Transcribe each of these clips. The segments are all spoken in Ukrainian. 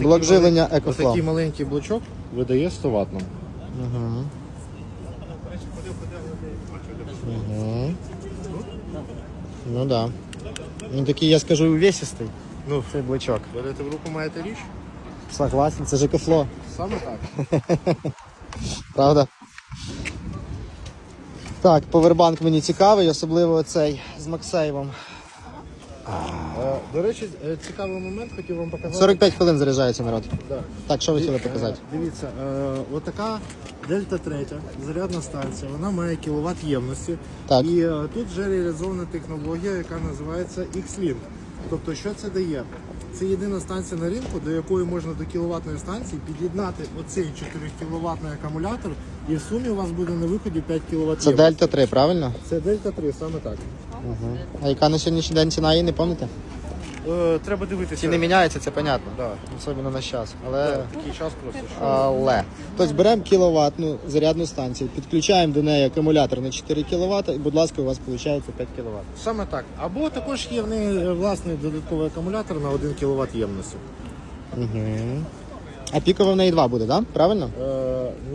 Блок живлення EcoFlow. Отакий маленький блочок видає 100 ватт. Угу. Угу. Ну да. Він такий, я скажу, увесистий. Ну, Цей блочок. берете в руку, маєте річ? Согласен, це ж екофло, Саме так. правда? Так, повербанк мені цікавий, особливо цей з Максейвом. Е, До речі, е, цікавий момент хотів вам показати. 45 хвилин заряджається народ. Да. Так, що ви хотіли показати? Е, Дивіться, е, отака Дельта 3 зарядна станція, вона має кіловат ємності. Так. І е, тут вже реалізована технологія, яка називається X-Link. Тобто, що це дає? Це єдина станція на ринку, до якої можна до кіловатної станції під'єднати оцей 4 кіловатний акумулятор, і в сумі у вас буде на виході 5 кВт. Це Дельта 3, правильно? Це Дельта 3, саме так. Угу. А яка на сьогоднішній день ціна її, не пам'ятаєте? Е, треба дивитися. Ціни міняються, це понятно. Да. Особливо на час. Але Да, такий час просто. Що... Але. Тобто беремо кіловатну зарядну станцію, підключаємо до неї акумулятор на 4 кВт, і, будь ласка, у вас виходить 5 кВт. Саме так. Або також є в неї е, власний додатковий акумулятор на 1 кВт ємності. Угу. А пікова в неї 2 буде, так? Да? Правильно?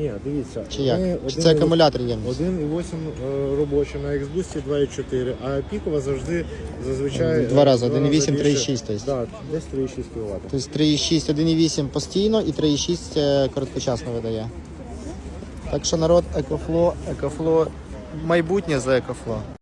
Ні, дивіться. Чи як? Чи це акумулятор ємність? 1,8 е, робоча на Xboost 2,4, а пікова завжди зазвичай Два рази, 1,8, 3,6, тобто. Да, десь 3,6 кВт. Тобто 3,6, 1,8 постійно і 3,6 е, короткочасно видає. Так що народ, екофло, екофло, майбутнє за екофло.